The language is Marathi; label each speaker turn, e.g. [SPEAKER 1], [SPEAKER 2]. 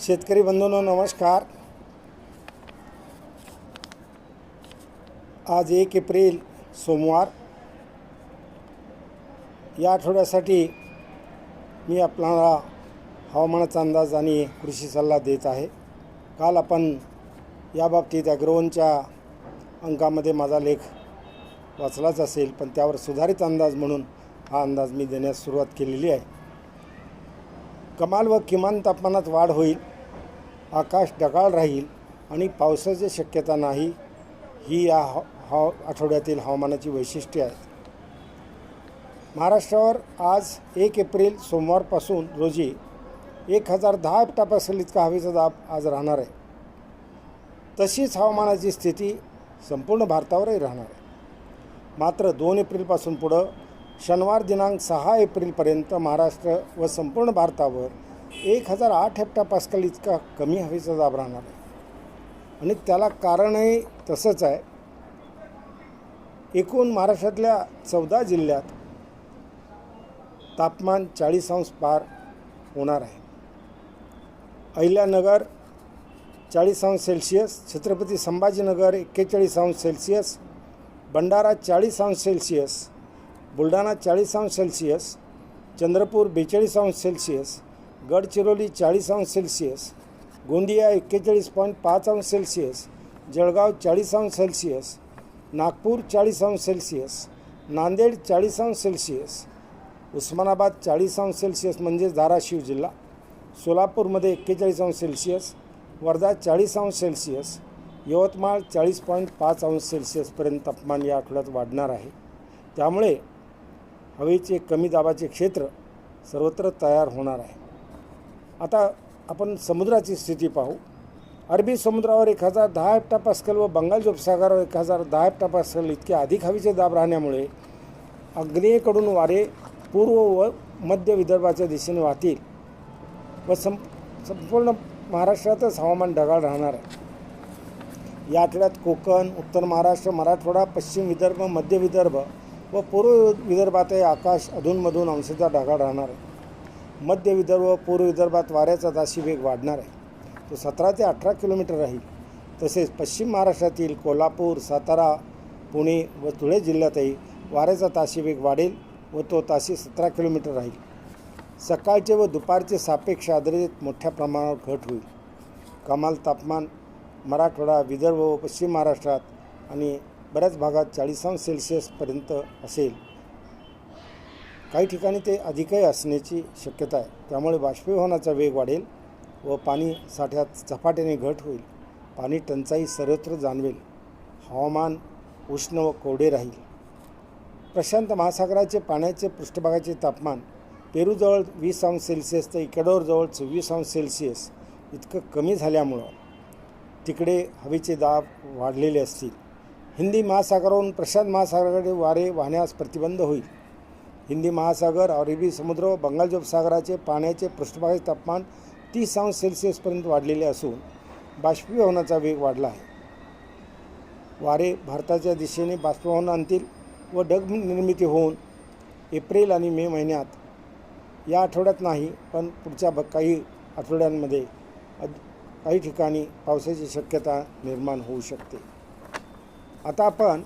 [SPEAKER 1] शेतकरी बंधूंनो नमस्कार. आज एक एप्रिल सोमवार. या आठवड्यासाठी मी आपणाला हवामानाचा अंदाज आणि कृषी सल्ला देत आहे. काल आपण याबाबतीत ॲग्रोवनच्या अंकामध्ये माझा लेख वाचलाच असेल पण त्यावर सुधारित अंदाज म्हणून हा अंदाज मी देण्यास सुरुवात केलेली आहे. कमाल व किमान तापमानात वाढ होईल. आकाश ढगाळ राहील आणि पावसाची शक्यता नाही ही या ह हा आठवड्यातील हवामानाची वैशिष्ट्ये आहेत. महाराष्ट्रावर आज एक एप्रिल सोमवारपासून रोजी एक हजार दहा हेक्टापासून इतका हवेचा दाब आज राहणार आहे. तशीच हवामानाची स्थिती संपूर्ण भारतावरही राहणार आहे. मात्र दोन एप्रिलपासून पुढं शनिवार दिनांक सहा एप्रिलपर्यंत महाराष्ट्र व संपूर्ण भारतावर एक हजार आठ हेक्टा पास्कल इतका कमी हवेचा दाब राहणार आहे. आणि त्याला कारणही तसंच आहे. एकूण महाराष्ट्रातल्या चौदा जिल्ह्यात तापमान चाळीस अंश पार होणार आहे. अहिल्यानगर चाळीस अंश सेल्सिअस छत्रपती संभाजीनगर एक्केचाळीस अंश सेल्सिअस भंडारा चाळीस अंश सेल्सिअस बुलढाणा चाळीस अंश सेल्सिअस चंद्रपूर बेचाळीस अंश सेल्सिअस गडचिरोली चाळीस अंश सेल्सिअस गोंदिया एक्केचाळीस पॉईंट पाच अंश सेल्सिअस जळगाव चाळीस अंश सेल्सिअस नागपूर चाळीस अंश सेल्सिअस नांदेड चाळीस अंश सेल्सिअस उस्मानाबाद चाळीस अंश सेल्सिअस म्हणजेच धाराशिव जिल्हा सोलापूरमध्ये एक्केचाळीस अंश सेल्सिअस वर्धा चाळीस अंश सेल्सिअस यवतमाळ चाळीस पॉईंट पाच अंश सेल्सिअसपर्यंत तापमान या आठवड्यात वाढणार आहे. त्यामुळे हवेचे कमी दाबाचे क्षेत्र सर्वत्र तयार होणार आहे. आता आपण समुद्राची स्थिती पाहू. अरबी समुद्रावर एक हजार दहा हेक्टा पास्कल व बंगाल उपसागरावर एक हजार दहा हेक्टा पास्कल इतके अधिक हवेचे दाब राहण्यामुळे आग्नेयेकडून वारे पूर्व व मध्य विदर्भाच्या दिशेने वाहतील व सं संपूर्ण महाराष्ट्रातच हवामान ढगाळ राहणार आहे. या आठवड्यात कोकण उत्तर महाराष्ट्र मराठवाडा पश्चिम विदर्भ मध्य विदर्भ व पूर्व विदर्भातही आकाश अधूनमधून अंशतः ढगाळ राहणार आहे. मध्य विदर्भ व पूर्व विदर्भात वाऱ्याचा ताशी वेग वाढणार आहे. तो सतरा ते अठरा किलोमीटर राहील. तसेच पश्चिम महाराष्ट्रातील कोल्हापूर सातारा पुणे व धुळे जिल्ह्यातही वाऱ्याचा ताशी वेग वाढेल व तो ताशी सतरा किलोमीटर राहील. सकाळचे व दुपारचे सापेक्ष आर्द्रतेत मोठ्या प्रमाणावर घट होईल. कमाल तापमान मराठवाडा विदर्भ व पश्चिम महाराष्ट्रात आणि बऱ्याच भागात चाळीस अंश सेल्सिअसपर्यंत असेल. काही ठिकाणी ते अधिकही असण्याची शक्यता आहे. त्यामुळे बाष्पीभवनाचा वेग वाढेल व पाणी साठ्यात झपाट्याने घट होईल. पाणी टंचाई सर्वत्र जाणवेल. हवामान उष्ण व कोरडे राहील. प्रशांत महासागराचे पाण्याचे पृष्ठभागाचे तापमान पेरूजवळ वीस अंश सेल्सिअस तर इकडोरजवळ चोवीस अंश सेल्सिअस इतकं कमी झाल्यामुळं तिकडे हवेचे दाब वाढलेले असतील. हिंदी महासागरावरून प्रशांत महासागराकडे वारे वाहण्यास प्रतिबंध होईल. हिंदी महासागर अरबी समुद्र व बंगाल उपसागराचे पाण्याचे पृष्ठभागाचे तापमान तीस अंश सेल्सिअसपर्यंत वाढलेले असून बाष्पीभवनाचा वेग वाढला आहे. वारे भारताच्या दिशेने बाष्पीभवन आणतील व ढग निर्मिती होऊन एप्रिल आणि मे महिन्यात या आठवड्यात नाही पण पुढच्या ब काही आठवड्यांमध्ये काही ठिकाणी पावसाची शक्यता निर्माण होऊ शकते. आता आपण